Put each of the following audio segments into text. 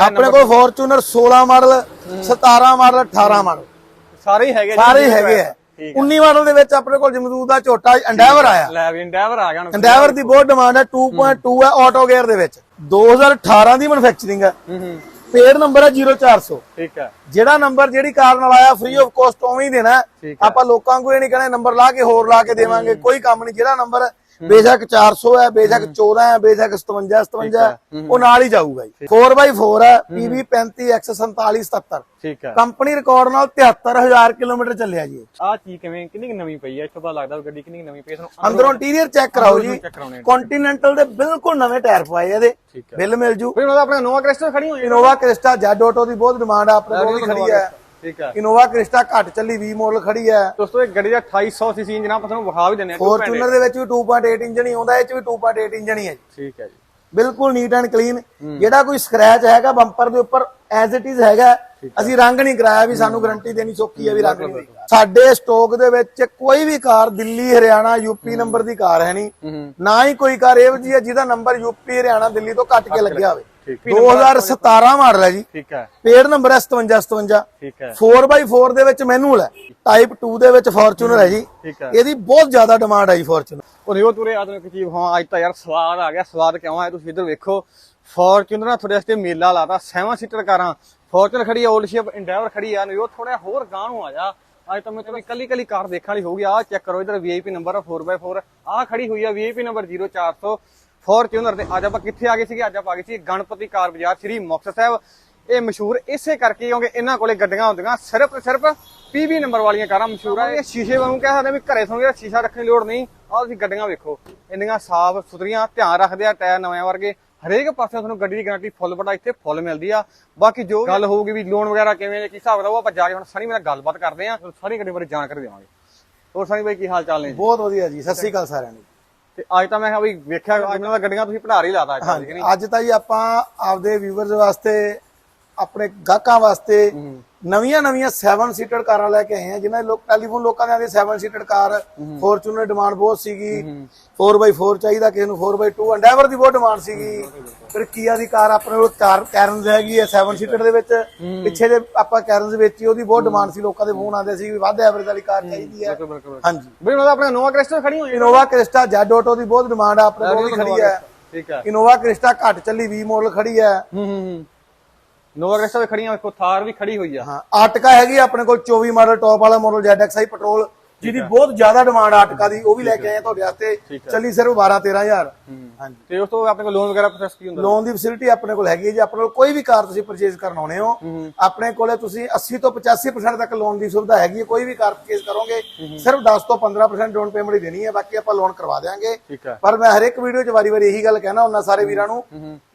ਆਪਣੇ ਕੋਲ Fortuner 16 model 17 model 18 model. ਸਾਰੇ ਹੀ ਹੈਗੇ। ਸਾਰੇ ਹੀ ਹੈਗੇ ਆ। ਠੀਕ 19 ਮਾਡਲ ਦੇ ਵਿੱਚ ਆਪਣੇ ਕੋਲ ਜਮਦੂਦ ਦਾ ਝੋਟਾ ਐਂਡੈਵਰ ਆਇਆ। ਲੈ ਵੀ ਇੰਡੈਵਰ ਆ ਗਿਆ ਹੁਣ। ਐਂਡੈਵਰ ਦੀ ਬਹੁਤ ਡਿਮਾਂਡ ਹੈ 2.2 ਹੈ ਆਟੋ ਗੇਅਰ ਦੇ ਵਿੱਚ। 2018 ਦੀ ਮੈਨੂਫੈਕਚਰਿੰਗ ਹੈ। ਪੇਡ ਨੰਬਰ ਹੈ 0400 ਠੀਕ ਹੈ। ਜਿਹੜਾ ਨੰਬਰ ਜਿਹੜੀ ਕਾਰ ਨਾਲ ਆਇਆ ਫ੍ਰੀ ਆਫ ਕੋਸਟ ਉਵੇਂ ਹੀ ਦੇਣਾ ਆਪਾਂ ਲੋਕਾਂ ਕੋਲ ਇਹ ਨਹੀਂ ਕਹਿਣਾ ਨੰਬਰ ਲਾ ਕੇ ਹੋਰ ਲਾ ਕੇ ਦੇਵਾਂਗੇ ਕੋਈ ਕੰਮ ਨਹੀਂ। ਜਿਹੜਾ ਨੰਬਰ ਬੇਸ਼ੱਕ 400 ਹੈ ਬੇਸ਼ੱਕ 14 ਹੈ ਬੇਸ਼ੱਕ 57 57 ਹੈ। ਉਹ ਨਾਲ ਹੀ ਜਾਊਗਾ ਜੀ। 4x4 ਹੈ PV 35X4777 ਠੀਕ ਹੈ। ਕੰਪਨੀ ਰਿਕਾਰਡ ਨਾਲ 73000 ਕਿਲੋਮੀਟਰ ਚੱਲਿਆ ਜੀ। ਇਹ। ਆ ਚੀਜ਼ ਕਿਵੇਂ ਕਿੰਨੀ ਨਵੀਂ ਪਈ ਹੈ? ਇੱਥੋਂ ਪਤਾ ਲੱਗਦਾ ਗੱਡੀ ਕਿੰਨੀ ਨਵੀਂ ਪਈ ਹੈ। ਤੁਹਾਨੂੰ ਅੰਦਰੋਂ ਇੰਟੀਰੀਅਰ ਚੈੱਕ ਕਰਾਓ ਜੀ। ਕੰਟੀਨੈਂਟਲ ਦੇ ਬਿਲਕੁਲ ਨਵੇਂ ਟਾਇਰ ਪਵਾਏ ਇਹਦੇ। ਬਿੱਲ ਮਿਲ ਜੂ। ਫਿਰ ਉਹਦਾ ਆਪਣਾ ਨੋਵਾ ਕ੍ਰਿਸਟਲ ਖੜੀ ਹੋਈ ਇਨੋਵਾ ਕ੍ਰਿਸਟਾ ਜੈਡ ਆਟੋ ਦੀ ਬਹੁਤ ਡਿਮਾਂਡ ਆ ਆਪਣੇ ਕੋਲ ਖੜੀ ਹੈ। ਠੀਕ ਹੈ ਇਨੋਵਾ ਕ੍ਰਿਸਟਾ ਘੱਟ ਚੱਲੀ 20 ਮਾਡਲ ਖੜੀ ਹੈ ਦੋਸਤੋ ਇਹ ਗੱਡੀ ਦਾ 2800 ਸੀਸੀ ਇੰਜਨ ਆਪਾਂ ਤੁਹਾਨੂੰ ਵਿਖਾ ਵੀ ਦਿੰਨੇ ਆ ਫੋਰਚੂਨਰ ਦੇ ਵਿੱਚ ਵੀ 2.8 ਇੰਜਨ ਹੀ ਆਉਂਦਾ ਇਹ ਚ ਵੀ 2.8 ਇੰਜਨ ਹੀ ਹੈ ਜੀ। ਠੀਕ ਹੈ ਜੀ। ਬਿਲਕੁਲ ਨੀਟ ਐਂਡ ਕਲੀਨ ਜਿਹੜਾ ਕੋਈ ਸਕ੍ਰੈਚ ਹੈਗਾ ਬੰਪਰ ਦੇ ਉੱਪਰ ਐਜ਼ ਇਟ ਇਜ਼ ਹੈਗਾ ਅਸੀਂ ਰੰਗ ਨਹੀਂ ਕਰਾਇਆ ਵੀ ਸਾਨੂੰ ਗਾਰੰਟੀ ਦੇਣੀ ਸੌਖੀ ਹੈ ਵੀ ਰੰਗ ਨਹੀਂ। ਸਾਡੇ ਸਟਾਕ ਦੇ ਵਿੱਚ ਕੋਈ ਵੀ car Delhi Haryana UP number ਦੀ ਕਾਰ ਹੈ ਨਹੀਂ। ਨਾ ਹੀ ਕੋਈ ਕਾਰ ਇਹੋ ਜਿਹੀ ਹੈ ਜਿਹਦਾ ਨੰਬਰ ਯੂਪੀ ਹਰਿਆਣਾ ਦਿੱਲੀ ਤੋਂ ਘੱਟ ਕੇ ਲੱਗਿਆ ਹੋਵੇ। 2017 ਮਾਡਲ ਹੈ ਜੀ। ਠੀਕ ਹੈ। ਪੇਡ ਨੰਬਰ ਹੈ 57 57 ਠੀਕ ਹੈ। 4x4 ਦੇ ਵਿੱਚ ਮੈਨੂਅਲ ਹੈ ਟਾਈਪ 2 ਦੇ ਵਿੱਚ ਫੋਰਚੂਨਰ ਹੈ ਜੀ। ਠੀਕ ਹੈ। ਇਹਦੀ ਬਹੁਤ ਜ਼ਿਆਦਾ ਡਿਮਾਂਡ ਹੈ ਜੀ ਫੋਰਚੂਨਰ ਉਹ ਰਿਓ ਤੁਰੇ ਆ ਤੁਹਾਨੂੰ ਚੀਜ਼ ਹਾਂ ਅੱਜ ਤਾਂ ਯਾਰ ਸਵਾਦ ਆ ਗਿਆ ਸਵਾਦ ਕਿਉਂ ਆਇਆ ਤੁਸੀਂ ਇੱਧਰ ਵੇਖੋ। ਫੋਰਚੂਨਰ ਨਾਲ ਤੁਹਾਡੇ ਵਾਸਤੇ ਮੇਲਾ ਲਾਤਾ 7 ਸੀਟਰ ਕਾਰਾਂ ਫੋਰਚੂਨਰ ਖੜੀ ਆ 올ਡ ਸ਼ਿਪ ਇੰਡਾਈਵਰ ਖੜੀ ਆ ਨਿਓ ਥੋੜਾ ਹੋਰ ਗਾਂ ਨੂੰ ਆ ਜਾ। ਅੱਜ ਤਾਂ ਮੈਂ ਤੁਹਾਨੂੰ ਕੱਲੀ ਕੱਲੀ ਕਾਰ ਦੇਖਣ ਵਾਲੀ ਹੋਊਗੀ। ਆ ਚੈੱਕ ਕਰੋ ਇੱਧਰ ਵੀਆਈਪੀ ਨੰਬਰ 4x4 ਆ ਖੜੀ ਹੋਈ ਆ ਵੀਆਈਪੀ ਨੰਬਰ 0400 ਫੋਰਚੂਨਰ ਤੇ ਅੱਜ ਆਪਾਂ ਕਿੱਥੇ ਆ ਗਏ ਸੀਗੇ? ਅੱਜ ਆਪਾਂ ਆ ਗਏ ਸੀ ਗਣਪਤੀ ਕਾਰ ਬਾਜ਼ਾਰ, ਸ੍ਰੀ ਮੁਕਤਸਰ ਸਾਹਿਬ। ਇਹ ਮਸ਼ਹੂਰ ਇਸੇ ਕਰਕੇ ਕਿਉਂਕਿ ਇਹਨਾਂ ਕੋਲੇ ਗੱਡੀਆਂ ਹੁੰਦੀਆਂ। ਸਿਰਫ ਸਿਰਫ ਪੀਵੀ ਨੰਬਰ ਵਾਲੀਆਂ ਕਾਰਾਂ ਮਸ਼ਹੂਰ ਆ। ਇਹ ਸ਼ੀਸ਼ੇ ਵਾਂਗੂ ਕਹਿ ਸਕਦੇ ਵੀ ਘਰੇ ਤੁਹਾਨੂੰ ਸ਼ੀਸ਼ਾ ਰੱਖਣ ਦੀ ਲੋੜ ਨਹੀਂ। ਆਹ ਤੁਸੀਂ ਗੱਡੀਆਂ ਵੇਖੋ। ਇੰਨੀਆਂ ਸਾਫ਼ ਸੁਥਰੀਆਂ, ਧਿਆਨ ਰੱਖਦੇ ਆ ਟਾਇਰ ਨਵੇਂ ਵਰਗੇ। ਹਰੇਕ ਪਾਸੇ ਤੁਹਾਨੂੰ ਗੱਡੀ ਦੀ ਗਾਰੰਟੀ ਫੁੱਲ ਬੜਾ ਇੱਥੇ ਫੁੱਲ ਮਿਲਦੀ ਆ। ਬਾਕੀ ਜੋ ਗੱਲ ਹੋਊਗੀ ਵੀ ਲੋਨ ਵਗੈਰਾ ਕਿਵੇਂ, ਕੀ ਹਿਸਾਬ ਦਾ ਉਹ ਆਪਾਂ ਜਾ ਕੇ ਹੁਣ ਸਾਰੀ ਮੇਰਾ ਗੱਲਬਾਤ ਕਰਦੇ ਆ। ਸਾਰੀ ਗੱਡੀ ਬਾਰੇ ਜਾਣਕਾਰੀ ਦੇਵਾਂਗੇ। ਹੋਰ ਸਾਰੀ ਬਾਈ, ਕੀ ਹਾਲ ਚਾਲ ਨੇ ਬਹੁਤ ਵਧੀਆ ਜੀ। ਸਤਿ ਸ੍ਰੀ ਅਕਾਲ ਸਾਰਿਆਂ ਨੂੰ। ਤੇ ਅੱਜ ਤਾਂ ਮੈਂ ਕਿਹਾ ਵੀ ਵੇਖਿਆ ਅੱਜ ਦਾ ਗੱਡੀਆਂ ਤੁਸੀਂ ਭੰਡਾਰ ਲਾਤਾ ਅੱਜ ਨੀ ਅੱਜ ਤਾਂ ਜੀ ਆਪਾਂ ਆਪਦੇ ਵਿਊਅਰਸ ਵਾਸਤੇ ਆਪਣੇ ਗਾਹਕਾਂ ਵਾਸਤੇ ਨਵੀਆਂ ਨਵੀਆਂ 7 ਸੀਟਰ ਕਾਰਾਂ ਲੈ ਕੇ ਆਏ ਆ ਜਿਨ੍ਹਾਂ ਦੇ ਲੋਕ ਟੈਲੀਫੋਨ ਲੋਕਾਂ ਦੇ ਆਂਦੇ 7 ਸੀਟਰ ਕਾਰ। ਫੋਰਚੂਨਰ ਡਿਮਾਂਡ ਬਹੁਤ ਸੀਗੀ। 4x4 ਚਾਹੀਦਾ ਕਿਸੇ ਨੂੰ 4x2 ਐਂਡੈਵਰ ਦੀ ਬਹੁਤ ਡਿਮਾਂਡ ਸੀਗੀ। ਫਿਰ ਕੀਆ ਦੀ ਕਾਰ ਆਪਣੇ ਕੋਲ ਕਾਰ ਕੈਰਨਸ ਹੈਗੀ ਹੈ 7 ਸੀਟਰ ਦੇ ਵਿੱਚ। ਪਿੱਛੇ ਜੇ ਆਪਾਂ ਕੈਰਨਸ ਵੇਚੀ ਉਹਦੀ ਬਹੁਤ ਡਿਮਾਂਡ ਸੀ। ਲੋਕਾਂ ਦੇ ਫੋਨ ਆਉਂਦੇ ਸੀ ਵੀ ਵੱਧ ਐਵਰੇਜ ਵਾਲੀ ਕਾਰ ਚਾਹੀਦੀ ਹੈ। ਹਾਂਜੀ। ਬਈ ਉਹਨਾਂ ਦਾ ਆਪਣਾ ਨੋਵਾ ਕ੍ਰਿਸਟਲ ਖੜੀ ਹੋਈ ਇਨੋਵਾ ਕ੍ਰਿਸਟਾ ਜੈਡ ਆਟੋ ਦੀ ਬਹੁਤ ਡਿਮਾਂਡ ਆ ਆਪਣੇ ਕੋਲ ਵੀ ਖੜੀ ਹੈ। ਠੀਕ ਹੈ। ਇਨੋਵਾ ਕ੍ਰਿਸਟਾ ਘੱਟ ਚੱਲੀ 20 ਮਾਡਲ ਖੜੀ ਹੈ ਹੂੰ ਹੂੰ। ਹੂੰ ਨੋਵਾ ਵੀ ਖੜੀਆਂ, ਵੇਖੋ, ਥਾਰ ਵੀ ਖੜੀ ਹੋਈ ਆ। ਹਾਂ, ਆਟਕਾ ਹੈਗੀ ਆਪਣੇ ਕੋਲ 24 ਮਾਡਲ ਟੌਪ ਵਾਲਾ ਮਾਡਲ ZXi ਪੈਟਰੋਲ ਜਿਹਦੀ ਬਹੁਤ ਜ਼ਿਆਦਾ ਡਿਮਾਂਡ ਆਟਕਾ ਦੀ ਉਹ ਵੀ ਲੈ ਕੇ ਆਏ ਆ ਤੁਹਾਡੇ ਵਾਸਤੇ ਚੱਲੀ ਸਿਰਫ 12 13000 ਹਾਂਜੀ। ਤੇ ਉਸ ਤੋਂ ਆਪਣੇ ਕੋਲ ਲੋਨ ਵਗੈਰਾ ਪ੍ਰੋਸੈਸ ਕੀ ਹੁੰਦਾ? ਲੋਨ ਦੀ ਫੈਸਿਲਿਟੀ ਆਪਣੇ ਕੋਲ ਹੈਗੀ ਹੈ ਜੀ ਆਪਣੇ ਕੋਲ ਕੋਈ ਵੀ ਕਾਰ ਤੁਸੀਂ ਪਰਚੇਜ਼ ਕਰਨ ਆਉਣੇ ਹੋ ਆਪਣੇ ਕੋਲੇ ਤੁਸੀਂ 80 ਤੋਂ 85% ਤੱਕ ਲੋਨ ਦੀ ਸੁਵਿਧਾ ਹੈਗੀ ਹੈ ਕੋਈ ਵੀ ਕਾਰ ਪਰਚੇਜ਼ ਕਰੋਗੇ ਸਿਰਫ 10 ਤੋਂ 15% ਡਾਊਨ ਪੇਮੈਂਟ ਹੀ ਦੇਣੀ ਹੈ ਬਾਕੀ ਆਪਾਂ ਲੋਨ ਕਰਵਾ ਦੇਵਾਂਗੇ ਹੈ ਪਰ ਮੈਂ ਹਰ ਇੱਕ ਵੀਡੀਓ 'ਚ ਵਾਰੀ-ਵਾਰੀ ਇਹੀ ਗੱਲ ਕਹਿਣਾ ਹੁੰਦਾ ਸਾਰੇ ਵੀਰਾਂ ਨੂੰ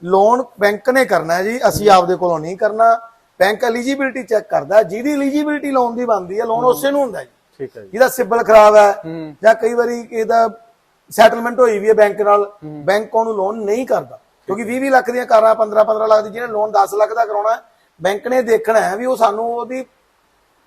ਲੋਨ ਬੈਂਕ ਨੇ ਕਰਨਾ ਹੈ ਜੀ ਅਸੀਂ ਆਪਦੇ ਕੋਲੋਂ ਨਹੀਂ ਕਰਨਾ। ਬੈਂਕ ਐਲੀਜੀਬਿਲਟੀ ਚੈੱਕ ਕਰਦਾ ਹੈ। ਜਿਹਦੀ ਐਲੀਜੀਬਿਲਟੀ ਲੋਨ ਦੀ ਬਣਦੀ ਹੈ ਲੋਨ ਉਸੇ ਨੂੰ ਹੁੰਦਾ ਜੀ। ਠੀਕ ਹੈ ਜੀ। ਜਿਹਦਾ ਸਿਬਲ ਖਰਾਬ ਹੈ ਜਾਂ ਕਈ ਵਾਰੀ ਇਹਦਾ ਸੈਟਲਮੈਂਟ ਹੋਈ ਵੀ ਹੈ ਬੈਂਕ ਨਾਲ ਬੈਂਕ ਉਹਨੂੰ ਲੋਨ ਨਹੀਂ ਕਰਦਾ। ਕਿਉਂਕਿ 20 ਲੱਖ ਦੀਆਂ ਕਾਰਾਂ 15 15 ਲੱਖ ਦੀ ਜਿਹਨੇ ਲੋਨ 10 ਲੱਖ ਦਾ ਕਰਾਉਣਾ ਬੈਂਕ ਨੇ ਦੇਖਣਾ ਹੈ ਵੀ ਉਹ ਸਾਨੂੰ ਉਹਦੀ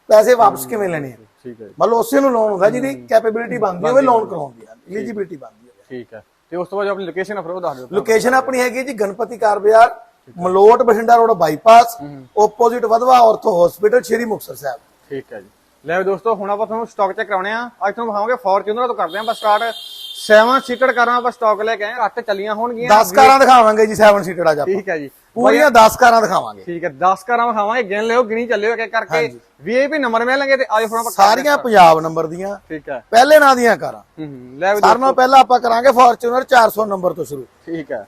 ਪੈਸੇ ਵਾਪਸ ਕਿਵੇਂ ਲੈਣੇ ਆ। ਠੀਕ ਹੈ ਮਤਲਬ ਉਸੇ ਨੂੰ ਲੋਨ ਹੁੰਦਾ ਜਿਹਦੀ ਕੈਪੇਬਿਲਿਟੀ ਬਣਦੀ ਹੋਵੇ ਲੋਨ ਕਰਾਉਂਦੀ ਹੈ ਐਲੀਜੀਬਿਲਟੀ ਬਣਦੀ ਹੈ ਠੀਕ ਹੈ। ਤੇ ਉਸ ਤੋਂ ਬਾਅਦ ਆਪਣੀ ਲੋਕੇਸ਼ਨ ਆ ਫਿਰ ਉਹ ਦੱਸ ਦਿਓ। ਲੋਕੇਸ਼ਨ ਆਪਣੀ ਹੈਗੀ ਜੀ Ganpati car Bazaar Malout Bathinda road bypass opposite Wadhwa ortho hospital Shri Muktsar Sahib. ਠੀਕ ਹੈ ਜੀ। ਲੈ ਦੋਸਤੋ ਹੁਣ ਆਪਾਂ ਤੁਹਾਨੂੰ ਸਟਾਕ ਚੈੱਕ ਕਰਾਉਣੇ ਆ। ਅੱਜ ਤੁਹਾਨੂੰ ਵਿਖਾਵਾਂਗੇ ਫੋਰਚੂਨਰ ਤੋਂ ਕਰਦੇ ਆਂ। ਬਸ ਸਟਾਰਟ 7 ਸੀਟਰ ਕਾਰਾਂ ਆਪਾਂ ਸਟਾਕ ਲੈ ਕੇ ਆਏ ਘੱਟ ਚੱਲੀਆਂ ਹੋਣਗੀਆਂ। 10 ਕਾਰਾਂ ਦਿਖਾਵਾਂਗੇ ਜੀ 7 ਸੀਟਰ ਅੱਜ ਆਪਾਂ। ਠੀਕ ਹੈ ਜੀ। ਪੂਰੀਆਂ 10 ਕਾਰਾਂ ਦਿਖਾਵਾਂਗੇ। ਠੀਕ ਹੈ 10 ਕਾਰਾਂ ਵਿਖਾਵਾਂਗੇ ਗਿਣ ਲਿਓ ਗਿਣੀ ਚੱਲਿਓ ਇੱਕ ਇੱਕ ਕਰਕੇ ਵੀਆਈਪੀ ਨੰਬਰ ਮਿਲਣਗੇ ਤੇ ਆਜੋ ਫਿਰ ਆਪਾਂ ਸਾਰੀਆਂ ਪੰਜਾਬ ਨੰਬਰ ਦੀਆਂ। ਠੀਕ ਹੈ। ਪਹਿਲੇ ਨਾਂ ਦੀਆਂ ਕਾਰਾਂ। ਹੂੰ ਹੂੰ। ਲੈ ਵੀ ਸਾਰਿਆਂ ਨਾਲੋਂ ਪਹਿਲਾਂ ਆਪਾਂ ਕਰਾਂਗੇ ਫੋਰਚੂਨਰ 400 ਨੰਬਰ ਤੋਂ ਸ਼ੁਰੂ। ਠੀਕ ਹੈ।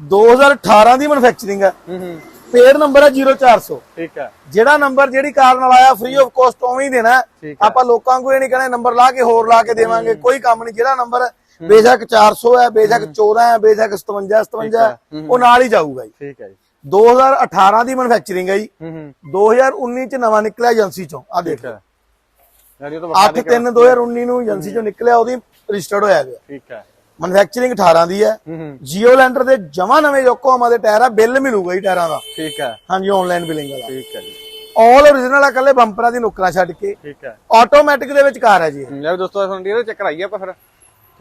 2018 ਦੀ ਮੈਨੂਫੈਕਚਰਿੰਗ ਹੈ। ਹੂੰ ਹੂੰ। ਪੇਡ ਨੰਬਰ ਹੈ 0400 ਠੀਕ ਹੈ। ਜਿਹੜਾ ਨੰਬਰ ਜਿਹੜੀ ਕਾਰ ਨਾਲ ਆਇਆ ਫ੍ਰੀ ਆਫ ਕੋਸਟ ਉਵੇਂ ਹੀ ਦੇਣਾ। ਆਪਾਂ ਲੋਕਾਂ ਕੋਲ ਇਹ ਨਹੀਂ ਕਹਿਣਾ ਨੰਬਰ ਲਾ ਕੇ ਹੋਰ ਲਾ ਕੇ ਦੇਵਾਂਗੇ ਕੋਈ ਕੰਮ ਨਹੀਂ। ਜਿਹੜਾ ਨੰਬਰ ਬੇਸ਼ੱਕ 400 ਹੈ ਬੇਸ਼ੱਕ 14 ਹੈ ਬੇਸ਼ੱਕ 57 57 ਹੈ। ਉਹ ਨਾਲ ਹੀ ਜਾਊਗਾ ਜੀ। ਠੀਕ ਹੈ ਜੀ। 2018 ਦੀ ਮੈਨੂਫੈਕਚਰਿੰਗ ਹੈ ਜੀ। ਹੂੰ ਹੂੰ। 2019 ਚ ਨਵਾਂ ਨਿਕਲਿਆ ਏਜੰਸੀ ਚੋਂ। ਆ ਦੇਖ। ਯਾਰ ਇਹ ਤਾਂ ਵੱਡਾ 8 3 2019 ਨੂੰ ਏਜੰਸੀ ਚੋਂ ਨਿਕਲਿਆ ਉਹਦੀ ਰਜਿਸਟਰਡ ਹੋਇਆ ਗਿਆ। ਠੀਕ ਹੈ। ਮੈਨੂਫੈਕਚਰਿੰਗ 18 ਦੀ ਹੈ। ਹੂੰ ਹੂੰ। ਜੀਓ ਲੈਂਡਰ ਦੇ ਜਮਾ ਨਵੇਂ ਯੋਕੋਹਾਮਾ ਦੇ ਟਾਇਰ ਆ ਬਿੱਲ ਮਿਲੂਗਾ ਜੀ ਟਾਇਰਾਂ ਦਾ। ਠੀਕ ਹੈ। ਹਾਂਜੀ ਆਨਲਾਈਨ ਬਿਲਿੰਗ ਵਾਲਾ। ਠੀਕ ਹੈ ਜੀ। ਆਲ origignal ਆ ਕੱਲੇ ਬੰਪਰਾਂ ਦੀ ਨੁਕਰਾਂ ਛੱਡ ਕੇ। ਠੀਕ ਹੈ। ਆਟੋਮੈਟਿਕ ਦੇ ਵਿੱਚ ਕਾਰ ਹੈ ਜੀ। ਲੈ ਦੋਸਤੋ ਤੁਹਾਨੂੰ ਡੀਲ ਚੈੱਕ ਕਰਾਈਏ ਆਪਾਂ ਫਿਰ।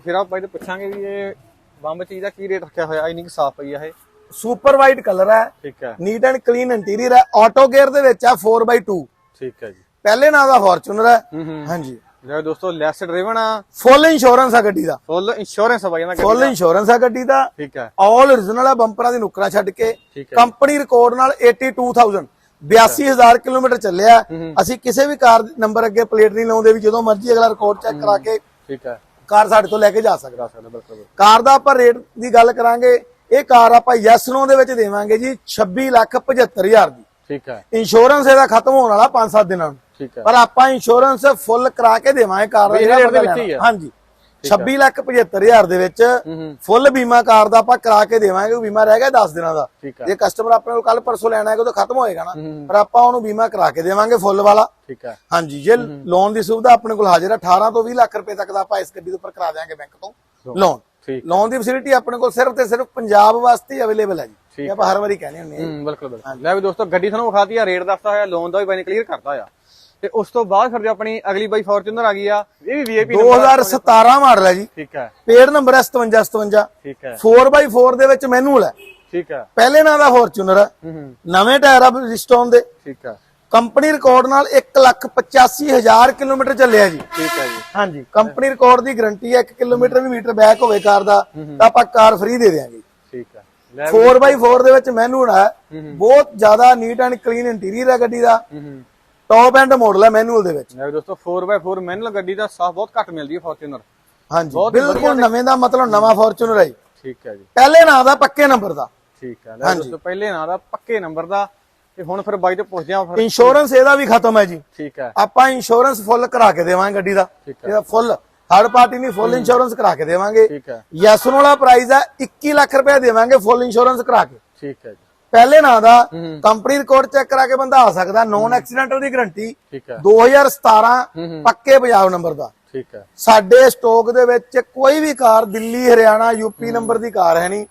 ਫਿਰ ਆਪਾਂ ਇਹਦੇ ਪੁੱਛਾਂਗੇ ਵੀ ਇਹ ਬੰਬ ਚੀਜ਼ ਦਾ ਕੀ ਰੇਟ ਰੱਖਿਆ ਹੋਇਆ ਇੰਨੀ ਸਾਫ਼ ਪਈ ਆ ਇਹ। ਸੁਪਰ ਵਾਈਟ ਕਲਰ ਹੈ ਠੀਕ ਹੈ। ਨੀਟ ਐਂਡ ਕਲੀਨ ਇੰਟੀਰੀਅਰ ਹੈ ਆਟੋ ਗੇਅਰ ਦੇ ਵਿੱਚ ਆ 4x2 ਠੀਕ ਹੈ ਜੀ। ਪਹਿਲੇ ਨਾਂ ਦਾ ਫੋਰਚੂਨਰ ਹੈ ਹੂੰ ਹੂੰ। ਹਾਂਜੀ। ਲਓ ਦੋਸਤੋ ਲੈਸ ਡਰਾਈਵਨ ਆ। ਫੁੱਲ ਇੰਸ਼ੋਰੈਂਸ ਆ ਗੱਡੀ ਦਾ। ਫੁੱਲ ਇੰਸ਼ੋਰੈਂਸ ਆ ਬਾਈ ਇਹਨਾਂ ਫੁੱਲ ਇੰਸ਼ੋਰੈਂਸ ਆ ਗੱਡੀ ਦਾ। ਠੀਕ ਹੈ। ਆਲ origignal ਆ ਬੰਪਰਾਂ ਦੀ ਨੁਕਰਾਂ ਛੱਡ ਕੇ। ਕੰਪਨੀ ਰਿਕਾਰਡ ਨਾਲ 82000 82000 ਕਿਲੋਮੀਟਰ ਚੱਲਿਆ। ਅਸੀਂ ਕਿਸੇ ਵੀ ਕਾਰ ਨੰਬਰ ਅੱਗੇ ਪਲੇਟ ਨਹੀਂ ਲਾਉਂਦੇ ਵੀ ਜਦੋਂ ਮਰਜ਼ੀ ਅਗਲਾ ਰਿਕਾਰਡ ਚੈੱਕ ਕਰਾ ਕੇ ਠੀਕ ਹੈ। ਕਾਰ ਸਾਡੇ ਤੋਂ ਲੈ ਕੇ ਜਾ ਸਕਦਾ। ਕਾਰ ਦਾ ਆਪਾਂ ਰੇਟ ਦੀ ਗੱਲ ਕਰਾਂਗੇ। ਇਹ ਕਾਰ ਆਪਾਂ ਯੈਸ ਨੋ ਦੇ ਵਿੱਚ ਦੇਵਾਂਗੇ ਜੀ 26 ਲੱਖ 75000 ਦੀ। ਠੀਕ ਹੈ। ਇੰਸ਼ੋਰੈਂਸ ਇਹਦਾ ਖਤਮ ਹੋਣ ਵਾਲਾ 5-7 ਦਿਨਾਂ ਨੂੰ। ਠੀਕ ਹੈ। ਪਰ ਆਪਾਂ ਇੰਸ਼ੋਰੈਂਸ ਫੁੱਲ ਕਰਾ ਕੇ ਦੇਵਾਂਗੇ ਕਾਰ ਦਾ ਜਿਹੜਾ ਬੰਦਾ ਲੈਣਾ। ਹਾਂਜੀ। 26 ਲੱਖ 75000 ਦੇ ਵਿੱਚ ਫੁੱਲ ਬੀਮਾ ਕਾਰ ਦਾ ਆਪਾਂ ਕਰਾ ਕੇ ਦੇਵਾਂਗੇ ਉਹ ਬੀਮਾ ਰਹਿ ਗਿਆ 10 ਦਿਨਾਂ ਦਾ। ਜੇ ਕਸਟਮਰ ਆਪਣੇ ਕੋਲ ਕੱਲ ਪਰਸੋਂ ਲੈਣਾ ਹੈ ਤਾਂ ਖਤਮ ਹੋਏਗਾ ਨਾ। ਪਰ ਆਪਾਂ ਉਹਨੂੰ ਬੀਮਾ ਕਰਾ ਕੇ ਦੇਵਾਂਗੇ ਫੁੱਲ ਵਾਲਾ। ਠੀਕ ਹੈ ਹਾਂਜੀ ਜੇ ਲੋਨ ਦੀ ਸੁਵਿਧਾ ਆਪਣੇ ਕੋਲ ਹਾਜ਼ਰ ਹੈ 18 ਤੋਂ 20 ਲੱਖ ਰੁਪਏ ਤੱਕ ਦਾ ਆਪਾਂ ਇਸ ਗੱਡੀ ਦੇ ਉੱਪਰ ਕਰਾ ਦਿਆਂਗੇ ਬੈਂਕ ਤੋਂ। ਲੋਨ ਲੋਨ ਦੀ ਫੈਸਿਲਿਟੀ ਆਪਣੇ ਕੋਲ ਸਿਰਫ ਤੇ ਸਿਰਫ ਪੰਜਾਬ ਵਾਸਤੇ ਅਵੇਲੇਬਲ ਹੈ ਜੀ। ਆਪਾਂ ਹਰ ਵਾਰੀ ਕਹਿੰਦੇ ਹੁੰਦੇ ਹਾਂ ਬਿਲਕੁਲ ਬਿਲਕੁਲ। ਲੈ ਵੀ ਦੋਸਤੋ ਗੱਡੀ ਤੁਹਾਨੂੰ ਵਿਖਾਤੀ ਆ ਰੇਟ ਦੱਸਦਾ ਹੋਇਆ ਲੋਨ ਦਾ ਵੀ ਬਾਈ ਕਲੀਅਰ ਕਰਤਾ ਆ। ਤੇ ਉਸ ਤੋਂ ਬਾਅਦ ਫਿਰ ਜੋ ਆਪਣੀ ਅਗਲੀ ਬਾਈ ਫੋਰਚੂਨਰ ਆ ਗਈ ਆ ਇਹ ਵੀ ਵੀਆਈਪੀ 2017 ਮਾਡਲ ਹੈ ਜੀ। ਠੀਕ ਹੈ। ਪੇੜ ਨੰਬਰ ਹੈ 5757 ਠੀਕ ਹੈ। 4x4 ਦੇ ਵਿੱਚ ਮੈਨੂਅਲ ਹੈ ਠੀਕ ਹੈ। ਪਹਿਲੇ ਨਾਂ ਦਾ ਫੋਰਚੂਨਰ ਹੈ। ਨਵੇਂ ਟਾਇਰ ਆ ਰਿਸਟੋਨ ਦੇ। ਠੀਕ ਹੈ। ਕੰਪਨੀ ਰਿਕਾਰਡ ਨਾਲ 185000 ਕਿਲੋਮੀਟਰ ਚੱਲਿਆ ਜੀ। ਠੀਕ ਹੈ ਜੀ। ਹਾਂਜੀ। ਕੰਪਨੀ ਰਿਕਾਰਡ ਦੀ ਗਾਰੰਟੀ ਹੈ 1 ਕਿਲੋਮੀਟਰ ਵੀ ਮੀਟਰ ਬੈਕ ਹੋਵੇ ਕਾਰ ਦਾ ਤਾਂ ਆਪਾਂ ਕਾਰ ਫ੍ਰੀ ਦੇ ਦੇਵਾਂਗੇ ਠੀਕ ਹੈ। ਲੈ 4x4 ਦੇ ਵਿੱਚ ਮੈਨੂਅਲ ਹੈ ਬਹੁਤ ਜ਼ਿਆਦਾ ਨੀਟ ਐਂਡ ਕਲੀਨ ਇੰਟੀਰੀਅਰ ਹੈ ਗੱਡੀ ਦਾ। ਟੌਪ ਐਂਡ ਮਾਡਲ ਹੈ ਮੈਨੂਅਲ ਦੇ ਵਿੱਚ। ਵੀ ਦੋਸਤੋ 4x4 ਮੈਨੂਅਲ ਗੱਡੀ ਦਾ ਸਾਫ਼ ਬਹੁਤ ਘੱਟ ਮਿਲਦੀ ਹੈ ਫੋਰਚੂਨਰ ਹਾਂਜੀ ਬਿਲਕੁਲ ਨਵੇਂ ਦਾ ਮਤਲਬ ਨਵਾਂ ਫੋਰਚੂਨਰ ਹੈ। ਠੀਕ ਹੈ ਜੀ। ਪਹਿਲੇ ਨਾਂ ਦਾ ਪੱਕੇ ਨੰਬਰ ਦਾ। ਠੀਕ ਹੈ ਲੈ ਦੋਸਤੋ ਪਹਿਲੇ ਨਾਂ ਦਾ ਪੱਕੇ ਨੰਬਰ ਦਾ। ਤੇ ਹੁਣ ਫਿਰ ਬਾਈ ਤੋਂ ਪੁੱਛਦੇ ਆ ਫਿਰ ਇੰਸ਼ੋਰੈਂਸ ਇਹਦਾ ਵੀ ਖਤਮ ਹੈ ਜੀ। ਠੀਕ ਹੈ। ਆਪਾਂ ਇੰਸ਼ੋਰੈਂਸ ਫੁੱਲ ਕਰਾ ਕੇ ਦੇਵਾਂਗੇ ਗੱਡੀ ਦਾ। ਇਹਦਾ ਫੁੱਲ ਥਰਡ ਪਾਰਟੀ ਨਹੀਂ ਫੁੱਲ ਇੰਸ਼ੋਰੈਂਸ ਕਰਾ ਕੇ ਦੇਵਾਂਗੇ। ਠੀਕ ਹੈ। ਯੈਸ ਨੋ ਵਾਲਾ ਪ੍ਰਾਈਸ ਹੈ 21 ਲੱਖ ਰੁਪਏ ਦੇਵਾਂਗੇ ਫੁੱਲ ਇੰਸ਼ੋਰੈਂਸ ਕਰਾ ਕੇ। ਠੀਕ ਹੈ ਜੀ। ਪਹਿਲੇ ਨਾਂ ਦਾ। ਕੰਪਨੀ ਰਿਕਾਰਡ ਚੈੱਕ ਕਰਾ ਕੇ ਬੰਦਾ ਆ ਸਕਦਾ ਨੌਨ ਐਕਸੀਡੈਂਟਲ ਦੀ ਗਾਰੰਟੀ ਠੀਕ ਹੈ। 2017 ਹੂੰ ਹੂੰ। ਪੱਕੇ ਪੰਜਾਬ ਨੰਬਰ ਦਾ। ਠੀਕ ਹੈ। ਸਾਡੇ ਸਟਾਕ ਦੇ ਵਿੱਚ ਕੋਈ ਵੀ car Delhi Haryana UP number ਦੀ ਕਾਰ ਹੈ ਨਹੀਂ।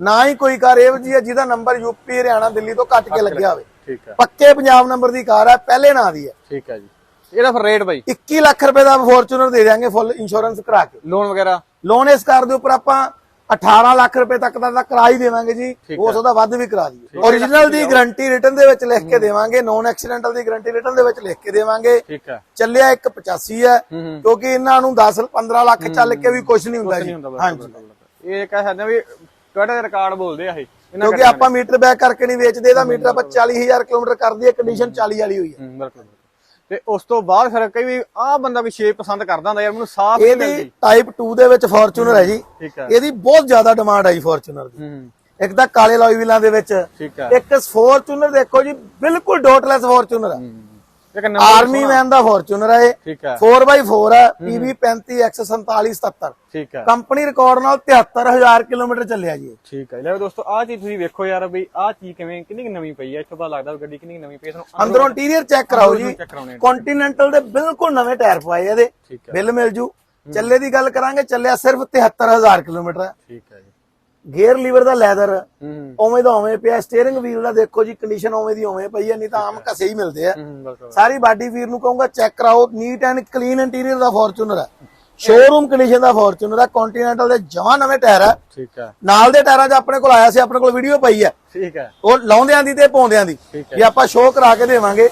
ਨਾ ਹੀ ਕੋਈ ਕਾਰ ਇਹੋ ਹੈ ਜਿਹਦਾ ਨੰਬਰ ਯੂਪੀ ਹਰਿਆਣਾ ਦਿੱਲੀ ਤੋਂ ਕੱਟ ਕੇ ਲੱਗਿਆ ਹੋਵੇ। ਠੀਕ ਹੈ। ਪੱਕੇ ਪੰਜਾਬ ਨੰਬਰ ਦੀ ਕਾਰ ਹੈ ਪਹਿਲੇ ਨਾਂ ਦੀ ਹੈ। ਠੀਕ ਹੈ ਜੀ। ਇਹਦਾ ਫਿਰ ਰੇਟ ਬਾਈ? 21 ਲੱਖ ਰੁਪਏ ਦਾ ਫੋਰਚੂਨਰ ਦੇ ਦਿਆਂਗੇ ਫੁੱਲ ਇੰਸ਼ੋਰੈਂਸ ਕਰਾ ਕੇ। ਲੋਨ ਵਗੈਰਾ? ਲੋਨ ਇਸ ਕਾਰ ਦੇ ਉੱਪਰ ਆਪਾਂ 18 ਲੱਖ ਰੁਪਏ ਤੱਕ ਦਾ ਤਾਂ ਕਰਾ ਹੀ ਦੇਵਾਂਗੇ ਜੀ। ਹੋ। ਸਕਦਾ ਵੱਧ ਵੀ ਕਰਾ ਦਈਏ। ਓਰੀਜਨਲ ਦੀ ਗਾਰੰਟੀ ਰਿਟਰਨ ਦੇ ਵਿੱਚ ਲਿਖ ਕੇ ਦੇਵਾਂਗੇ। ਨੌਨ ਐਕਸੀਡੈਂਟਲ ਦੀ ਗਾਰੰਟੀ ਰਿਟਰਨ ਦੇ ਵਿੱਚ ਲਿਖ ਕੇ ਦੇਵਾਂਗੇ। ਠੀਕ ਹੈ। ਚੱਲਿਆ 185 ਹੈ। ਕਿਉਂਕਿ ਇਹਨਾਂ ਨੂੰ 10 15 ਲੱਖ ਚੱਲ ਕੇ ਵੀ ਕੁਝ ਨਹੀਂ ਹੁੰਦਾ ਜੀ। ਹਾਂਜੀ। ਇਹ ਕਹਿ ਸਕਦੇ ਵੀ ਟੋਇਟਾ ਦੇ ਰਿਕਾਰਡ ਬੋਲਦੇ ਆ ਇਹ। ਕਿਉਂਕਿ ਆਪਾਂ ਮੀਟਰ ਬੈਕ ਕਰਕੇ ਨਹੀਂ ਵੇਚਦੇ ਇਹਦਾ ਮੀਟਰ ਆਪਾਂ 40000 ਕਿਲੋਮੀਟਰ ਕਰਦੀ ਹੈ ਕੰਡੀਸ਼ਨ 40 ਵਾਲੀ ਹੋਈ ਹੈ। ਬਿਲਕੁਲ। ਤੇ ਉਸ ਤੋਂ ਬਾਅਦ ਫਿਰ ਕਈ ਵੀ ਆਹ ਬੰਦਾ ਵੀ ਸ਼ੇਪ ਪਸੰਦ ਕਰਦਾ ਹੁੰਦਾ ਯਾਰ ਮੈਨੂੰ ਸਾਫ਼ ਨਹੀਂ ਇਹਦੀ ਮਿਲਦੀ ਟਾਈਪ 2 ਦੇ ਵਿੱਚ ਫੋਰਚੂਨਰ ਹੈ ਜੀ। ਠੀਕ ਹੈ। ਇਹਦੀ ਬਹੁਤ ਜ਼ਿਆਦਾ ਡਿਮਾਂਡ ਜੀ ਫੋਰਚੂਨਰ ਦੀ। ਹੂੰ। ਇੱਕ ਤਾਂ ਕਾਲੇ ਲੋਈ ਵੀਲਾਂ ਦੇ ਵਿੱਚ ਠੀਕ ਹੈ। ਇੱਕ ਫੋਰਚੂਨਰ ਦੇਖੋ ਜੀ ਬਿਲਕੁਲ ਡੋਟਲੈਸ ਫੋਰਚੂਨਰ ਹੈ। ਹੂੰ। ਆਰਮੀ ਮੈਨ ਦਾ ਫੋਰਚੂਨਰ ਹੈ ਇਹ। ਠੀਕ ਹੈ। 4x4 ਹੈ PV 35X4777 ਠੀਕ ਹੈ ਕੰਪਨੀ ਰਿਕਾਰਡ ਨਾਲ 73000 ਕਿਲੋਮੀਟਰ ਚੱਲਿਆ ਜੀ। ਠੀਕ ਹੈ ਲੈ ਦੋਸਤੋ ਆਹ ਚੀਜ਼ ਤੁਸੀਂ ਵੇਖੋ ਯਾਰ ਬਈ ਆਹ ਚੀਜ਼ ਕਿਵੇਂ ਕਿੰਨੀ ਨਵੀਂ ਪਈ ਹੈ ਇੱਥੋਂ ਪਤਾ ਲੱਗਦਾ ਗੱਡੀ ਕਿੰਨੀ ਨਵੀਂ ਪਈ ਹੈ ਅੰਦਰੋਂ ਇੰਟੀਰੀਅਰ ਚੈੱਕ ਕਰਾਓ ਜੀ। ਕੰਟੀਨੈਂਟਲ ਦੇ ਬਿਲਕੁਲ ਨਵੇਂ ਟਾਇਰ ਪਵਾਏ ਇਹਦੇ। ਬਿੱਲ ਮਿਲ ਜੂ। ਚੱਲੇ ਦੀ ਗੱਲ ਕਰਾਂਗੇ ਚੱਲਿਆ ਸਿਰਫ 73000 ਕਿਲੋਮੀਟਰ। ਠੀਕ ਹੈ ਜੀ। ਗੇਅਰ ਲੀਵਰ ਦਾ ਲੈਦਰ ਉਵੇਂ ਦਾ ਉਵੇਂ ਪਿਆ ਸਟੀਅਰਿੰਗ ਵੀਲ ਦਾ ਦੇਖੋ ਜੀ ਕੰਡੀਸ਼ਨ ਉਵੇਂ ਦੀ ਉਵੇਂ ਪਈ ਹੈ ਨਹੀਂ ਤਾਂ ਆਮ ਘਸੇ ਹੀ ਮਿਲਦੇ ਆ। ਸਾਰੀ ਬਾਡੀ ਵੀਰ ਨੂੰ ਕਹੂੰਗਾ ਚੈੱਕ ਕਰਾਓ ਨੀਟ ਐਂਡ ਕਲੀਨ ਇੰਟੀਰੀਅਰ ਦਾ ਫੋਰਚੂਨਰ ਹੈ ਸ਼ੋਰੂਮ ਕੰਡੀਸ਼ਨ ਦਾ ਫੋਰਚੂਨਰ ਹੈ ਕੰਟੀਨੈਂਟਲ ਦੇ ਜਮਾਂ ਨਵੇਂ ਟਾਇਰ ਹੈ ਠੀਕ ਹੈ। ਨਾਲ ਦੇ ਟਾਇਰਾਂ 'ਚ ਆਪਣੇ ਕੋਲ ਆਇਆ ਸੀ ਆਪਣੇ ਕੋਲ ਵੀਡੀਓ ਪਈ ਹੈ ਠੀਕ ਹੈ। ਉਹ ਲਾਉਂਦਿਆਂ ਦੀ ਤੇ ਪਾਉਂਦਿਆਂ ਦੀ। ਜੇ ਆਪਾਂ ਸ਼ੋਅ ਕਰਾ ਕੇ ਦੇਵਾਂਗੇ।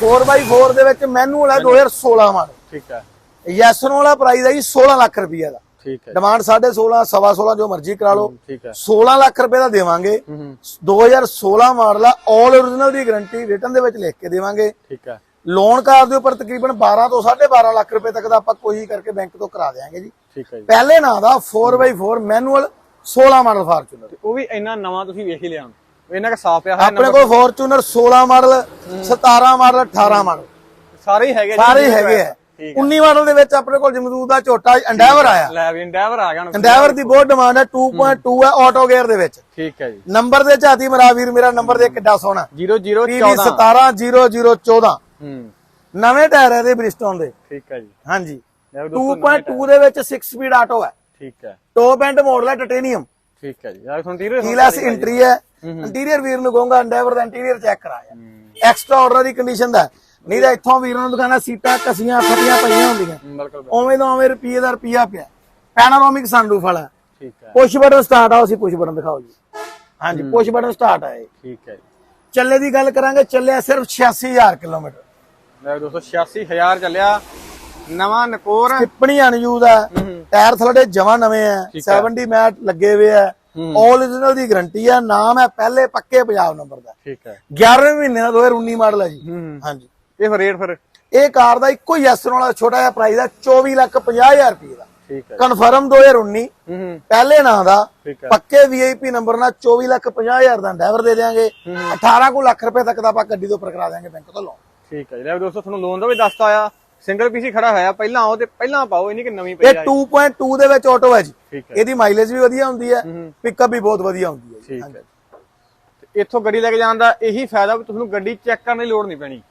4x4 ਦੇ ਵਿੱਚ ਮੈਨੂਅਲ ਹੈ 2016 ਮਾਡਲ ਠੀਕ ਹੈ। ਯੈਸਨ ਵਾਲਾ ਪ੍ਰਾਈਸ ਹੈ ਜੀ 16 ਲੱਖ ਰੁਪਈਆ ਦਾ। ਠੀਕ ਹੈ ਡਿਮਾਂਡ 16.5 ਸਵਾ 16 ਜੋ ਮਰਜ਼ੀ ਕਰਾ ਲਓ। ਠੀਕ ਹੈ। 16 ਲੱਖ ਰੁਪਏ ਦਾ ਦੇਵਾਂਗੇ। ਹੂੰ ਹੂੰ। 2016 ਮਾਡਲ ਆ 올 origignal ਦੀ ਗਾਰੰਟੀ ਰਿਟਰਨ ਦੇ ਵਿੱਚ ਲਿਖ ਕੇ ਦੇਵਾਂਗੇ। ਠੀਕ ਹੈ। ਲੋਨ ਕਾਰ ਦੇ ਉੱਪਰ ਤਕਰੀਬਨ 12 ਤੋਂ 12.5 ਲੱਖ ਰੁਪਏ ਤੱਕ ਦਾ ਆਪਾਂ ਕੋਈ ਕਰਕੇ ਬੈਂਕ ਤੋਂ ਕਰਾ ਦੇਵਾਂਗੇ ਜੀ। ਠੀਕ ਹੈ ਜੀ। ਪਹਿਲੇ ਨਾਂ ਦਾ 4x4 ਮੈਨੂਅਲ 16 ਮਾਡਲ ਫਾਰਚੂਨਰ ਉਹ ਵੀ ਇੰਨਾ ਨਵਾਂ ਤੁਸੀਂ ਵੇਖ ਹੀ ਲਿਆ। ਇੰਨਾ ਕਿ ਸਾਫ਼ ਪਿਆ ਹੋਇਆ ਆਪਣੇ ਕੋਲ ਫੋਰਚੂਨਰ 16 ਮਾਡਲ 17 ਮਾਡਲ 18 ਮਾਡਲ। ਸਾਰੇ ਹੀ ਹੈਗੇ ਜੀ। ਸਾਰੇ ਹੈਗੇ ਆ। 19 ਮਾਡਲ ਦੇ ਵਿੱਚ ਆਪਣੇ ਕੋਲ ਜਮਦੂਦ ਦਾ ਝੋਟਾ ਐਂਡੈਵਰ ਆਇਆ। ਲੈ ਵੀ ਇੰਡੈਵਰ ਆ ਗਿਆ ਹੁਣ। ਐਂਡੈਵਰ ਦੀ ਬਹੁਤ ਡਿਮਾਂਡ ਹੈ 2.2 ਹੈ। ਆਟੋ ਗੇਅਰ ਦੇ ਵਿੱਚ। ਠੀਕ ਹੈ ਜੀ। ਨੰਬਰ ਦੇ ਝਾਤੀ ਮਰਾ ਵੀਰ ਮੇਰਾ ਨੰਬਰ ਦੇ ਕਿੱਡਾ ਸੋਹਣਾ। PV 0014 17014 ਹੂੰ। ਨਵੇਂ ਟਾਇਰ ਹੈ ਇਹਦੇ ਬ੍ਰਿਸਟੋਨ ਦੇ। ਠੀਕ ਹੈ ਜੀ। ਹਾਂਜੀ। ਲੈ ਵੀ ਦੋਸਤੋ 2.2 ਦੇ ਵਿੱਚ 6 ਸਪੀਡ ਆਟੋ ਹੈ। ਠੀਕ ਹੈ। ਟੌਪ ਐਂਡ ਮਾਡਲ ਹੈ ਟਿਟੇਨੀਅਮ ਠੀਕ ਹੈ ਜੀ। ਯਾਰ ਤੁਹਾਨੂੰ ਟੀਰ ਕੀਲੈਸ ਇੰਟਰੀ ਹੈ। ਇੰਟੀਰੀਅਰ ਵੀਰ ਨੂੰ ਕਹੂੰਗਾ ਐਂਡੈਵਰ ਦਾ ਇੰਟੀਰੀਅਰ ਚੈੱਕ ਕਰਾਇਆ। ਐਕਸਟਰਾ ਆਰਡਰ ਦੀ ਕੰਡੀਸ਼ਨ ਦਾ ਹੈ। ਨਹੀਂ ਤਾਂ ਇੱਥੋਂ ਵੀਰਾਂ ਨੂੰ ਦਿਖਾਣਾ ਸੀਟਾਂ ਕਸੀਆਂ ਫਟੀਆਂ ਪਈਆਂ ਹੁੰਦੀਆਂ। ਉਵੇਂ ਦਾ ਉਵੇਂ ਰੁਪਈਏ ਦਾ ਰੁਪਈਆ ਪਿਆ। ਪੈਨਾਰੋਮਿਕ ਸਨਰੂਫ ਵਾਲਾ ਠੀਕ ਹੈ। ਪੁਸ਼ ਬਟਨ ਸਟਾਰਟ ਆਓ ਸੀ ਪੁਸ਼ ਬਟਨ ਦਿਖਾਓ ਜੀ। ਹਾਂਜੀ ਪੁਸ਼ ਬਟਨ ਸਟਾਰਟ ਆ ਇਹ। ਠੀਕ ਹੈ ਚੱਲੇ ਦੀ ਗੱਲ ਕਰਾਂਗੇ ਚੱਲਿਆ ਸਿਰਫ 86000 ਕਿਲੋਮੀਟਰ। ਲੈ ਦੋਸਤੋ 86000 ਚੱਲਿਆ। ਨਵਾਂ ਨਕੋਰ ਟਿੱਪਣੀ ਅਨਯੂਜ਼ ਆ। ਟਾਇਰ ਥੋੜੇ ਜਮਾ ਨਵੇਂ ਆ। ਠੀਕ ਆ। 70 ਮੈਟ ਲੱਗੇ ਹੋਏ ਆ। ਓਰੀਜਨਲ ਦੀ ਗਾਰੰਟੀ ਆ। ਨਾਮ ਹੈ ਪਹਿਲੇ ਪੱਕੇ ਪੰਜਾਬ ਨੰਬਰ ਦਾ। ਠੀਕ ਹੈ। 11ਵੇਂ ਮਹੀਨੇ ਦਾ 2019 ਮਾਡਲ ਹੈ ਜੀ ਹਾਂਜੀ। ਇਹ ਫਿਰ ਰੇਟ ਫਿਰ ਇਹ ਕਾਰ ਦਾ ਇੱਕੋ ਹੀ ਐਸਰ ਵਾਲਾ ਛੋਟਾ ਜਿਹਾ ਪ੍ਰਾਈਸ ਆ 24 ਲੱਖ 50000 ਰੁਪਏ ਦਾ। ਠੀਕ ਹੈ ਕਨਫਰਮ 2019 ਹੂੰ ਹੂੰ। ਪਹਿਲੇ ਨਾਂ ਦਾ ਪੱਕੇ ਵੀਆਈਪੀ ਨੰਬਰ ਨਾਲ 24 ਲੱਖ 50000 ਦਾ ਡਰਾਈਵਰ ਦੇ ਦੇਾਂਗੇ 18 ਕੁ ਲੱਖ ਰੁਪਏ ਤੱਕ ਦਾ ਆਪਾਂ ਗੱਡੀ ਤੋਂ ਉੱਪਰ ਕਰਾ ਦੇਾਂਗੇ ਬੈਂਕ ਤੋਂ ਲੋਨ ਠੀਕ ਹੈ ਜੀ। ਦੋਸਤੋ ਤੁਹਾਨੂੰ ਲੋਨ ਦਾ ਵੀ ਦੱਸਤਾ ਆ। ਸਿੰਗਲ ਪੀਸੀ ਖੜਾ ਹੋਇਆ ਪਹਿਲਾਂ ਆਓ ਤੇ ਪਹਿਲਾਂ ਪਾਓ ਇਹ ਨਹੀਂ ਕਿ ਨਵੀਂ ਪਈ ਇਹ ਆ। 2.2 ਦੇ ਵਿੱਚ ਆਟੋ ਹੈ ਜੀ। ਇਹਦੀ ਮਾਈਲੇਜ ਵੀ ਵਧੀਆ ਹੁੰਦੀ ਹੈ ਪਿਕਅਪ ਵੀ ਬਹੁਤ ਵਧੀਆ ਹੁੰਦੀ ਹੈ ਜੀ। ਠੀਕ ਹੈ ਇੱਥੋਂ ਗੱਡੀ ਲੈ ਕੇ ਜਾਣ ਦਾ ਇਹੀ ਫਾਇਦਾ ਵੀ ਤੁਹਾਨੂੰ ਗੱਡੀ ਚੈੱਕ ਕਰਨ ਦੀ ਲੋੜ ਨਹੀਂ ਪੈਣੀ।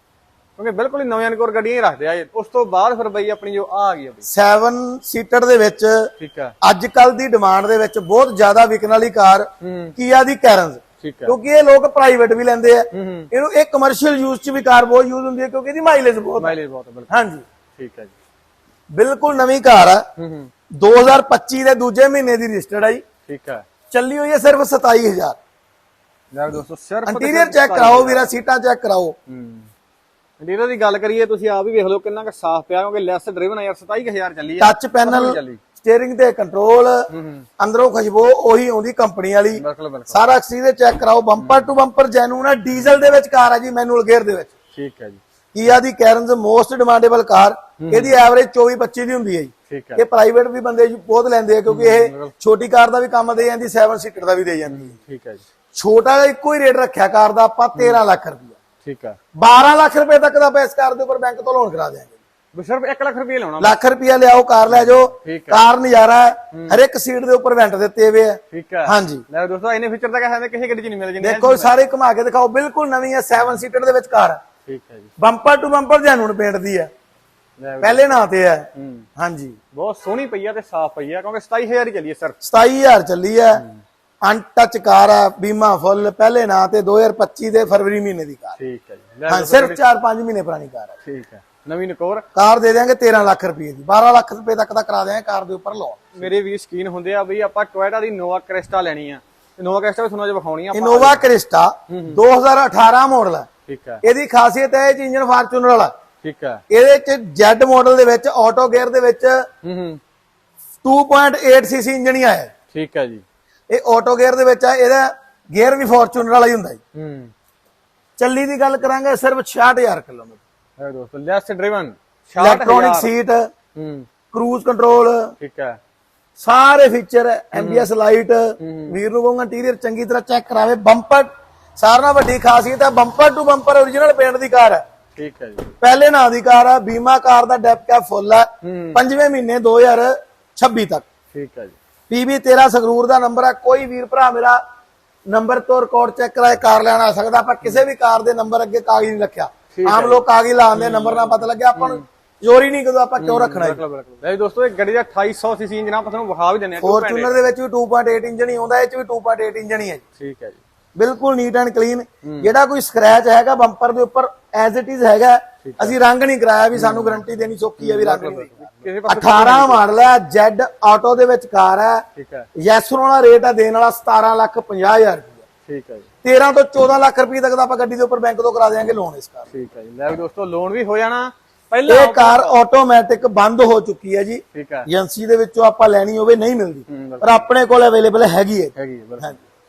ਕਿਉਂਕਿ ਬਿਲਕੁਲ ਹੀ ਨਵੀਆਂ ਨਕੋਰ ਗੱਡੀਆਂ ਹੀ ਰੱਖਦੇ ਆ ਇਹ। ਉਸ ਤੋਂ ਬਾਅਦ ਫਿਰ ਬਈ ਆਪਣੀ ਜੋ ਆ ਆ ਗਈ ਆ ਬਈ। 7 ਸੀਟਰ ਦੇ ਵਿੱਚ ਠੀਕ ਹੈ ਅੱਜ ਕੱਲ ਦੀ ਡਿਮਾਂਡ ਦੇ ਵਿੱਚ ਬਹੁਤ ਜ਼ਿਆਦਾ ਵਿਕਣ ਵਾਲੀ ਕਾਰ ਹੂੰ। ਕੀਆ ਦੀ ਕੈਰਨਸ ਠੀਕ ਕਿਉਂਕਿ ਇਹ ਲੋਕ ਪ੍ਰਾਈਵੇਟ ਵੀ ਲੈਂਦੇ ਆ। ਹੂੰ ਹੂੰ। ਇਹਨੂੰ ਇਹ ਕਮਰਸ਼ੀਅਲ ਯੂਜ਼ 'ਚ ਵੀ ਕਾਰ ਬਹੁਤ ਯੂਜ਼ ਹੁੰਦੀ ਹੈ ਕਿਉਂਕਿ ਇਹਦੀ ਮਾਈਲੇਜ ਬਹੁਤ ਹੈ ਮਾਈਲੇਜ ਬਹੁਤ ਹੈ ਬਿਲਕੁਲ। ਹਾਂਜੀ। ਠੀਕ ਹੈ ਜੀ। ਬਿਲਕੁਲ ਨਵੀਂ ਕਾਰ ਆ। ਹੂੰ ਹੂੰ। 2025 ਦੇ ਦੂਜੇ ਮਹੀਨੇ ਦੀ ਰਜਿਸਟਰਡ ਆ ਜੀ। ਠੀਕ ਹੈ ਚੱਲੀ ਹੋਈ ਹੈ ਸਿਰਫ 27000 ਲੈ ਵੀ ਦੋਸਤੋ ਸਿਰਫ ਤੇ ਇੰਟੀਰੀਅਰ ਸਿਰਫ ਚੈੱਕ ਕਰਾਓ ਵੀਰਾ ਸੀਟਾਂ ਚੈੱਕ ਕਰਾਓ। ਹੂੰ। ਇੰਟੀਰੀਅਰ ਦੀ ਗੱਲ ਕਰੀਏ ਤੁਸੀਂ ਆਪ ਹੀ ਵੇਖ ਲਓ ਕਿੰਨਾ ਕੁ ਸਾਫ਼ ਪਿਆ ਕਿਉਂਕਿ ਲੈਸ ਡਰਾਈਵਨ ਆ ਯਾਰ 27000 ਚੱਲੀ ਆ। ਟੱਚ ਪੈਨਲ ਸਟੀਅਰਿੰਗ ਤੇ ਕੰਟਰੋਲ ਅੰਦਰੋਂ ਖੁਸ਼ਬੂ ਉਹੀ ਆਉਂਦੀ ਕੰਪਨੀ ਵਾਲੀ। ਸਾਰਾ ਐਕਸਟੀਰੀਅਰ ਚੈੱਕ ਕਰਾਓ ਬੰਪਰ ਟੂ ਬੰਪਰ ਜੈਨੂਨ ਹੈ ਡੀਜ਼ਲ ਦੇ ਵਿੱਚ ਕਾਰ ਹੈ ਜੀ ਮੈਨੂਅਲ ਗੇਅਰ ਦੇ ਵਿੱਚ। ਠੀਕ ਹੈ ਜੀ। ਕੀਆ ਦੀ ਕੈਰਨਸ ਮੋਸਟ ਡਿਮਾਂਡੇਬਲ ਕਾਰ ਇਹਦੀ ਐਵਰੇਜ 24 25 ਦੀ ਹੁੰਦੀ ਹੈ ਜੀ। ਠੀਕ ਹੈ। ਇਹ ਪ੍ਰਾਈਵੇਟ ਵੀ ਬੰਦੇ ਜੀ ਬਹੁਤ ਲੈਂਦੇ ਆ ਕਿਉਂਕਿ ਇਹ ਛੋਟੀ ਕਾਰ ਦਾ ਵੀ ਕੰਮ ਦੇ ਜਾਂਦੀ 7 ਸੀਟਰ ਦਾ ਵੀ ਦੇ ਜਾਂਦੀ। ਹੈ ਠੀਕ ਹੈ ਜੀ। ਛੋਟਾ ਜਿਹਾ ਇੱਕੋ ਹੀ ਰੇਟ ਰੱਖਿਆ ਕਾਰ ਦਾ ਆਪਾਂ 13 ਲੱਖ ਰੁਪਇਆ ਠੀਕ ਹੈ 12 ਲੱਖ ਰੁਪਏ ਤੱਕ ਦਾ ਪੈਸ ਕਾਰ ਦੇ ਉੱਪਰ ਬੈਂਕ ਤੋਂ ਲੋਨ ਕਰਾ ਦਿਆਂਗੇ। ਸਿਰਫ 1 ਲੱਖ ਰੁਪਏ ਲਾਉਣਾ। ਲੱਖ ਰੁਪਇਆ ਲਿਆਓ ਕਾਰ ਲੈ ਜਾਓ। ਕਾਰ ਨਜ਼ਾਰਾ ਹਰ ਇੱਕ ਸੀਟ ਦੇ ਉੱਪਰ ਵੈਂਟ ਦਿੱਤੇ ਹੋਏ ਆ। ਠੀਕ ਹੈ ਹਾਂਜੀ। ਲੈ ਦੋਸਤੋ ਇਹਨੇ ਫੀਚਰ ਤਾਂ ਕਹਿੰਦੇ ਕਿਸੇ ਗੱਡੀ 'ਚ ਨਹੀਂ ਮਿਲ ਜਿੰਨੇ ਦੇਖੋ ਸਾਰੇ ਘੁਮਾ ਕੇ ਦਿਖਾਓ। ਬਿਲਕੁਲ ਨਵੀਂ ਹੈ 7 ਸੀਟਰ ਦੇ ਵਿੱਚ ਕਾਰ। ਠੀਕ ਹੈ ਜੀ। Bumper to bumper genuine paint ਦੀ ਵੀ- ਪਹਿਲੇ ਨਾਂ ਤੇ ਹੈ। ਹਾਂਜੀ। ਬਹੁਤ ਸੋਹਣੀ ਪਈ ਆ ਤੇ ਸਾਫ਼ ਪਈ ਆ ਕਿਉਂਕਿ 27000 ਹੀ ਚੱਲੀ ਹੈ ਸਰ 27000 ਚੱਲੀ ਹੈ। ਅਨਟੱਚ ਕਾਰ ਹੈ ਬੀਮਾ ਫੁੱਲ ਪਹਿਲੇ ਨਾਂ ਤੇ 2025 ਦੇ ਫਰਵਰੀ ਮਹੀਨੇ ਦੀ ਕਾਰ। ਠੀਕ ਹੈ ਜੀ। ਹਾਂ ਸਿਰਫ 4-5 ਮਹੀਨੇ ਪੁਰਾਣੀ ਕਾਰ ਹੈ। ਠੀਕ ਹੈ। ਨਵੀਂ ਨਕੋਰ ਕਾਰ ਦੇ ਦਿਆਂਗੇ 13 ਲੱਖ ਰੁਪਏ ਦੀ। 12 ਲੱਖ ਰੁਪਏ ਤੱਕ ਦਾ ਕਰਾ ਦਿਆਂਗੇ ਕਾਰ ਦੇ ਉੱਪਰ ਲੋਨ ਮੇਰੇ ਵੀ ਸ਼ਕੀਨ ਹੁੰਦੇ ਆ ਬਈ ਆਪਾਂ ਟੋਇਟਾ ਦੀ ਨੋਵਾ ਕ੍ਰਿਸਟਾ ਲੈਣੀ ਆ। ਤੇ ਨੋਵਾ ਕ੍ਰਿਸਟਾ ਵੀ ਤੁਹਾਨੂੰ ਅੱਜ ਵਿਖਾਉਣੀ ਆ ਇਨੋਵਾ ਕ੍ਰਿਸਟਾ 2018 ਮਾਡਲ ਹੈ ਠੀਕ ਹੈ। ਇਹਦੀ ਖਾਸੀਅਤ ਹੈ ਇਹ ਇੰਜਨ ਫਾਰਚੂਨਰ ਵਾਲਾ। ਠੀਕ ਹੈ। ਇਹਦੇ ਚ ਜੈਡ ਮਾਡਲ ਦੇ ਵਿੱਚ ਆਟੋ ਗੇਅਰ ਦੇ ਵਿੱਚ ਹੂੰ ਹੂੰ। 2.8 ਸੀਸੀ ਇੰਜਨ ਹੀ ਆਇਆ। ਠੀਕ ਹੈ ਜੀ। ਇਹ ਆਟੋ ਗੇਅਰ ਦੇ ਵਿੱਚ ਆ ਇਹਦਾ ਗੇਅਰ ਵੀ ਫਾਰਚੂਨਰ ਵਾਲਾ ਹੀ ਹੁੰਦਾ ਜੀ। ਹੂੰ। ਚੱਲੀ ਦੀ ਗੱਲ ਕਰਾਂਗੇ ਸਿਰਫ 66000 ਕਿਲੋਮੀਟਰ। ਹੈ ਦੋਸਤੋ ਲੈਸ ਡਰਾਈਵਨ ਇਲੈਕਟ੍ਰੋਨਿਕ ਸੀਟ ਹੂੰ। ਕਰੂਜ਼ ਕੰਟਰੋਲ ਠੀਕ ਹੈ। ਸਾਰੇ ਫੀਚਰ ਐਮਬੀਐਸ ਲਾਈਟ ਵੀਰ ਨੂੰ ਕਹੂੰਗਾ ਇੰਟੀਰੀਅਰ ਚੰਗੀ ਤਰ੍ਹਾਂ ਚੈੱਕ ਕਰਾਵੇ ਬੰਪਰ ਨਾਲੋਂ ਵੱਡੀ ਖਾਸੀਅਤ ਹੈ bumper to bumper origignal paint the car ਹੈ। ਠੀਕ ਹੈ ਜੀ। ਪਹਿਲੇ ਨਾਂ ਦੀ ਕਾਰ ਹੈ ਬੀਮਾ ਕਾਰ ਦਾ ਡੈਪ ਕੈਪ ਫੁੱਲ ਹੈ ਹੂੰ। ਪੰਜਵੇਂ ਮਹੀਨੇ 2026 ਤੱਕ। ਠੀਕ ਹੈ ਜੀ। ਪੀਬੀ 13 ਸੰਗਰੂਰ ਦਾ ਨੰਬਰ ਹੈ ਕੋਈ ਵੀਰ ਭਰਾ ਮੇਰਾ ਨੰਬਰ ਤੋਂ ਰਿਕਾਰਡ ਚੈੱਕ ਕਰਾਏ ਕਾਰ ਲੈਣ ਆ ਸਕਦਾ ਆਪਾਂ ਕਿਸੇ ਵੀ ਕਾਰ ਦੇ ਨੰਬਰ ਅੱਗੇ ਕਾਗਜ਼ ਨਹੀਂ ਰੱਖਿਆ। ਆਮ ਲੋਕ ਕਾਗਜ਼ ਲਾਉਂਦੇ ਨੰਬਰ ਨਾਲ ਪਤਾ ਲੱਗਿਆ ਆਪਾਂ ਨੂੰ ਜ਼ੋਰੀ ਨਹੀਂ ਕਦੋਂ ਆਪਾਂ ਕਿਉਂ ਰੱਖਣਾ ਹੈ ਲੈ ਦੋਸਤੋ ਇਹ ਗੱਡੀ ਦਾ 2800 ਸੀਸੀ ਇੰਜਨ ਆਪਾਂ ਤੁਹਾਨੂੰ ਵਿਖਾ ਵੀ ਦਿੰਦੇ ਆ ਫੋਰਚੂਨਰ ਦੇ ਵਿੱਚ ਵੀ 2.8 ਇੰਜਨ ਹੀ ਆਉਂਦਾ ਇਹ ਚ ਵੀ 2.8 ਇੰਜਨ ਹੀ ਹੈ ਠੀਕ ਹੈ ਜੀ। ਬਿਲਕੁਲ ਨੀਟ ਐਂਡ ਕਲੀਨ ਜਿਹੜਾ ਕੋਈ ਸਕ੍ਰੈਚ ਹੈਗਾ ਬੰਪਰ ਦੇ ਉੱਪਰ ਐਜ਼ ਇਟ ਇਜ਼ ਹੈਗਾ ਅਸੀਂ ਰੰਗ ਨਹੀਂ ਕਰਾਇਆ ਵੀ ਸਾਨੂੰ ਗਾਰੰਟੀ ਦੇਣੀ ਸੌਖੀ ਹੈ ਵੀ ਰੰਗ ਨਹੀਂ। ਕਿਸੇ ਪਾਸੇ 18 ਮਾਡਲ ਹੈ ਜੈਡ ਆਟੋ ਦੇ ਵਿੱਚ ਕਾਰ ਹੈ। ਠੀਕ ਹੈ। ਯੈਸਰੋ ਵਾਲਾ ਰੇਟ ਹੈ ਦੇਣ ਵਾਲਾ 17 ਲੱਖ 50 ਹਜ਼ਾਰ ਰੁਪਏ ਠੀਕ ਹੈ ਜੀ। 13 ਤੋਂ 14 ਲੱਖ ਰੁਪਏ ਤੱਕ ਦਾ ਆਪਾਂ ਗੱਡੀ ਦੇ ਉੱਪਰ ਬੈਂਕ ਤੋਂ ਕਰਾ ਦੇਵਾਂਗੇ ਲੋਨ ਇਸ ਕਾਰ। ਠੀਕ ਹੈ ਜੀ। ਲੈ ਵੀ ਦੋਸਤੋ ਲੋਨ ਵੀ ਹੋ ਜਾਣਾ। ਪਹਿਲਾਂ ਇਹ ਕਾਰ ਆਟੋਮੈਟਿਕ ਬੰਦ ਹੋ ਚੁੱਕੀ ਹੈ ਜੀ। ਠੀਕ ਹੈ। ਏਜੰਸੀ ਦੇ ਵਿੱਚੋਂ ਆਪਾਂ ਲੈਣੀ ਹੋਵੇ ਨਹੀਂ ਮਿਲਦੀ। ਪਰ ਆਪਣੇ ਕੋਲ ਅਵੇਲੇਬਲ ਹੈਗੀ ਹੈ। ਹੈਗੀ ਹੈ